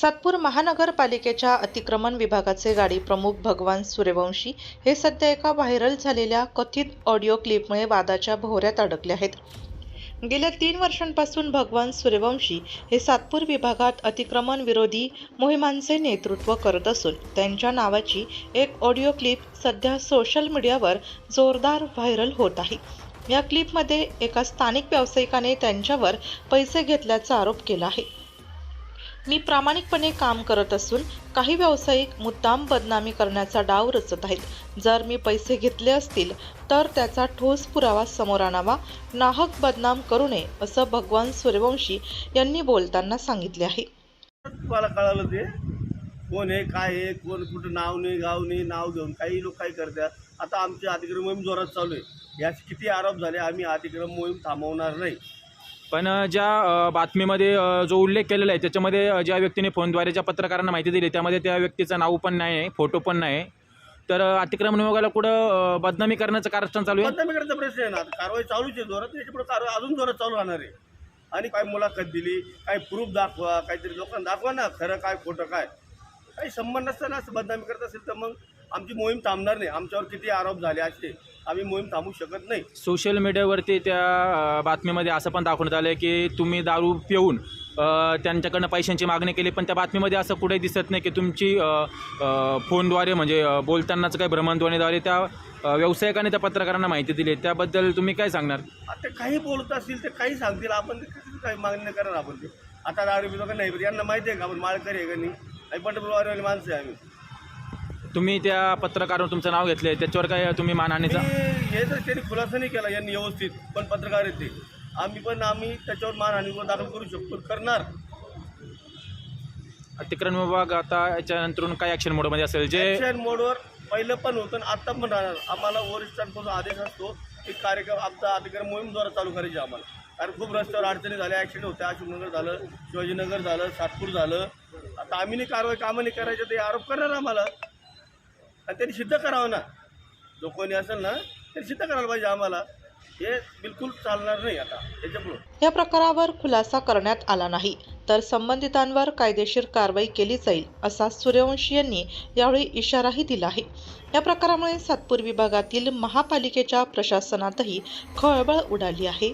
सातपूर महानगरपालिकेच्या अतिक्रमण विभागाचे गाडी प्रमुख भगवान सूर्यवंशी हे सध्या एका व्हायरल झालेल्या कथित ऑडिओ क्लिपमुळे वादाच्या भोवऱ्यात अडकले आहेत. गेल्या तीन वर्षांपासून भगवान सूर्यवंशी हे सातपूर विभागात अतिक्रमण विरोधी मोहिमांचे नेतृत्व करत असून त्यांच्या नावाची एक ऑडिओ क्लिप सध्या सोशल मीडियावर जोरदार व्हायरल होत आहे. या क्लिपमध्ये एका स्थानिक व्यावसायिकाने त्यांच्यावर पैसे घेतल्याचा आरोप केला आहे. मी प्रामाणिकपणे काम करत असून काही व्यावसायिक मुद्दाम बदनामी करण्याचा डाव रचत आहेत. जर मी पैसे घेतले असतील तर त्याचा ठोस पुरावा समोर आणावा. नाहक बदनाम करू नये असं भगवान सूर्यवंशी यांनी बोलताना सांगितले आहे. तुम्हाला कळालं ते? कोण आहे काय आहे कोण कुठं नाव नाही गाव नाही नाव घेऊन काही लोक काय करतात? आता आमची अतिक्रम मोहीम जोरात चालू आहे. याचे किती आरोप झाले आम्ही अतिक्रम मोहीम थांबवणार नाही. पण ज्या बातमीमध्ये जो उल्लेख केलेला आहे त्याच्यामध्ये ज्या व्यक्तीने फोनद्वारे ज्या पत्रकारांना माहिती दिली त्यामध्ये त्या व्यक्तीचं नाव पण नाही आहे फोटो पण नाही तर अतिक्रमण विभागाला कुठं बदनामी करण्याचं कारस्थान चालू आहे? बदनामी करण्याचा प्रश्न आहे ना. आता कारवाई चालूच आहे. जोरात त्याच्या पुढे कारवाई अजून जोरात चालू राहणार आहे. आणि काय मुलाखत दिली काय प्रूफ दाखवा काहीतरी लोकांना दाखवा ना खरं काय खोटं काय. काही संबंध नसताना असं बदनामी करत असेल तर मग आमची मोहीम थांबणार नाही. आमच्यावर किती आरोप झाले असे. आम्ही मोहीम थांबू शकत नाही. सोशल मीडियावरती त्या अ, बातमीमध्ये असं पण दाखवण्यात आलं की तुम्ही दारू पिऊन अ, त्यांच्याकडनं पैशांची मागणी केली पण त्या बातमीमध्ये असं कुठे दिसत नाही की तुमची अ, अ, फोनद्वारे म्हणजे अ, बोलतानाचं काही भ्रमणध्वनीद्वारे त्या अ, व्यावसायिकाने त्या पत्रकारांना माहिती दिली. त्याबद्दल तुम्ही काय सांगणार? आता काही बोलत असतील ते काही सांगतील. आपण ते काही मागणी करणार आपण ते? आता दारू पितो का नाही पितो यांना माहिती आहे का आपण माळकरी आहे का नाही? आणि पंढरपूरवारीवाली माणसं आहे आम्ही. तुम्ही त्या पत्रकारावर तुमचं नाव घेतलं त्याच्यावर काय तुम्ही मानहानीचा मी हे जर त्यांनी खुलासा नाही केला यांनी व्यवस्थित पण पत्रकार आहेत ते. आम्ही पण आम्ही त्याच्यावर मानहानी गुन्हा दाखल करू शकतो करणार. अतिक्रमण विभाग आता याच्यानंतरून काय ॲक्शन मोडमध्ये असेल? जे ऍक्शन मोडवर पहिलं पण होतं आणि आता पण राहणार. आम्हाला वरिष्ठांपासून आदेश असतो की कार्यक्रम आमचा अधिकार मोहीमद्वारा चालू करायची आम्हाला. कारण खूप रस्त्यावर अडचणी झाल्या ॲक्सिडेंट होत्या अशोकनगर झालं शिवाजीनगर झालं सातपूर झालं. आता आम्ही नाही कारवाई कामं नाही करायचं ते आरोप करणार आम्हाला. आणि त्यांनी सिद्ध करावं ना. जो कोणी असेल ना त्यांनी सिद्ध करायला पाहिजे आम्हाला. हे बिलकुल चालणार नाही आता त्याच्यामुळं या प्रकारावर खुलासा करण्यात आला नाही तर संबंधितांवर कायदेशीर कारवाई केली जाईल असा सूर्यवंशी यांनी यावेळी इशाराही दिला आहे. या प्रकारामुळे सातपूर विभागातील महापालिकेच्या प्रशासनातही खळबळ उडाली आहे.